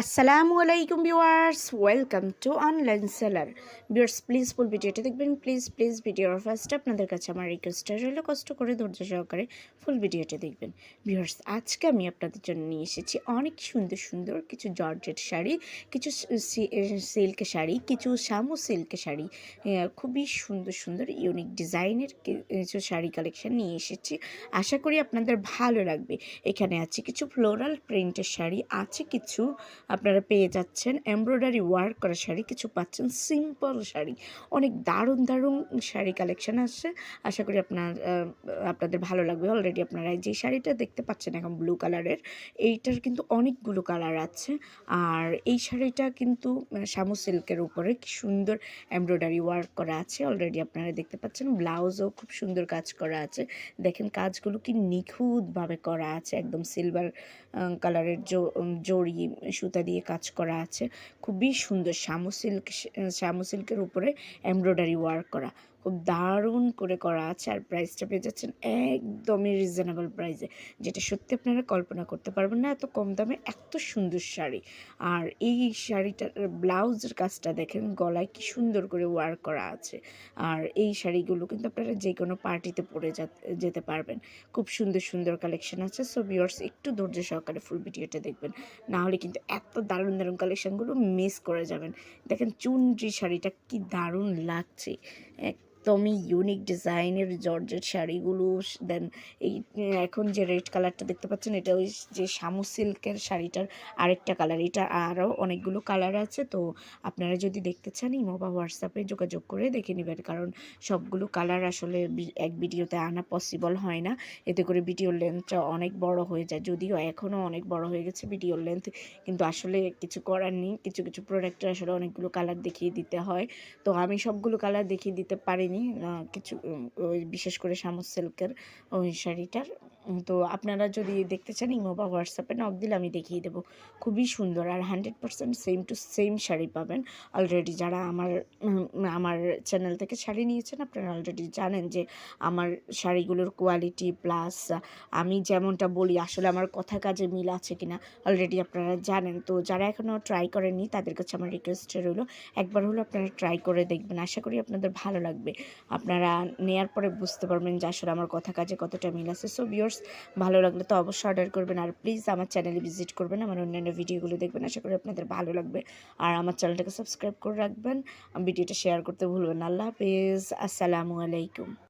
আসসালামু আলাইকুম viewers, welcome to online seller. Viewers, please full ভিডিওটা দেখবেন, প্লিজ প্লিজ ভিডিওর ফার্স্টে আপনাদের কাছে আমার রিকোয়েস্টটা রইল কষ্ট করে ধৈর্য সহকারে ফুল ভিডিওটা দেখবেন। ভিউয়ার্স, আজকে আমি আপনাদের জন্য নিয়ে এসেছি অনেক সুন্দর সুন্দর কিছু জর্জেট শাড়ি, কিছু সিল্ক শাড়ি, কিছু শামু সিল্ক শাড়ি খুবই সুন্দর সুন্দর ইউনিক ডিজাইনের কিছু শাড়ি কালেকশন নিয়ে এসেছি। আশা করি আপনাদের ভালো লাগবে। এখানে আছে কিছু ফ্লোরাল প্রিন্টের শাড়ি, আছে কিছু আপনারা পেয়ে যাচ্ছেন এমব্রয়ডারি ওয়ার্ক করা শাড়ি, কিছু পাচ্ছেন সিম্পল শাড়ি। অনেক দারুণ দারুণ শাড়ি কালেকশন আসছে আশা করি আপনার আপনাদের ভালো লাগবে। অলরেডি আপনারা যে শাড়িটা দেখতে পাচ্ছেন এখন ব্লু কালারের এইটার কিন্তু অনেকগুলো কালার আছে। আর এই শাড়িটা কিন্তু শামু সিল্কের উপরে কি সুন্দর এমব্রয়ডারি ওয়ার্ক করা আছে। অলরেডি আপনারা দেখতে পাচ্ছেন ব্লাউজও খুব সুন্দর কাজ করা আছে। দেখেন কাজগুলো কি নিখুঁতভাবে করা আছে। একদম সিলভার কালারের জড়ি, সুতা দিয়ে কাজ করা আছে। খুবই সুন্দর শামু সিল্ক শামু সিল্কের উপরে এমব্রয়ডারি ওয়ার্ক করা। খুব দারুণ করে করা আছে আর প্রাইসটা পেয়ে যাচ্ছেন একদমই রিজনেবল প্রাইসে যেটা সত্যি আপনারা কল্পনা করতে পারবেন না, এত কম দামে এত সুন্দর শাড়ি। আর এই শাড়িটার ব্লাউজের কাজটা দেখেন, গলায় কি সুন্দর করে ওয়ার্ক করা আছে। আর এই শাড়িগুলো কিন্তু আপনারা যে কোনো পার্টিতে পরে যেতে পারবেন। খুব সুন্দর সুন্দর কালেকশন আছে সো ভিউয়ার্স একটু ধৈর্য সহকারে ফুল ভিডিওটা দেখবেন। না হলে কিন্তু এত দারুণ দারুণ কালেকশনগুলো মিস করে যাবেন। দেখেন চুনরি শাড়িটা কি দারুণ লাগছে। একদমই ইউনিক ডিজাইনের জর্জের শাড়িগুলো দেন এই এখন যে রেড কালারটা দেখতে পাচ্ছেন, এটা ওই যে শামু সিল্কের শাড়িটার আরেকটা কালার এটা আরও অনেকগুলো কালার আছে, তো আপনারা যদি দেখতে চান ইমো বা হোয়াটসঅ্যাপে যোগাযোগ করে দেখে নেবেন, কারণ সবগুলো কালার আসলে এক ভিডিওতে আনা পসিবল হয় না। এতে করে ভিডিওর লেন্থটা অনেক বড় হয়ে যায়, যদিও এখনও অনেক বড় হয়ে গেছে ভিডিওর লেন্থ কিন্তু আসলে কিছু করার নেই, কিছু কিছু প্রোডাক্টের আসলে অনেকগুলো কালার দেখিয়ে দিতে হয়। তো আমি সবগুলো কালার দেখিয়ে দিতে পারিনি আহ, কিছু বিশেষ করে শামুক সিল্কের ওই শাড়িটার তো আপনারা যদি দেখতে চান ইমো বা হোয়াটসঅ্যাপে নক দিলে আমি দেখিয়ে দেবো। খুবই সুন্দর আর hundred percent same to same sari পাবেন। অলরেডি যারা আমার আমার চ্যানেল থেকে শাড়ি নিয়েছেন, আপনারা অলরেডি জানেন যে আমার শাড়িগুলোর কোয়ালিটি প্লাস আমি যেমনটা বলি, আসলে আমার কথা কাজে মিল আছে কিনা অলরেডি আপনারা জানেন। তো যারা এখনও ট্রাই করেননি, তাদের কাছে আমার রিকোয়েস্ট রইল, একবার হলো আপনারা ট্রাই করে দেখবেন। আশা করি আপনাদের ভালো লাগবে। আপনারা নেয়ার পরে বুঝতে পারবেন যে আসলে আমার কথা কাজে কতটা মিল আছে। সো ভিউয়ার্স ভালো লাগলে তো অবশ্যই অর্ডার করবেন। আর প্লিজ আমার চ্যানেলে ভিজিট করবেন, আমার অন্যান্য ভিডিওগুলো দেখবেন। আশা করি আপনাদের ভালো লাগবে। আর আমার চ্যানেলটাকে সাবস্ক্রাইব করে রাখবেন। ভিডিওটা শেয়ার করতে ভুলবেন আল্লাহ হাফিজ। আসসালামু আলাইকুম।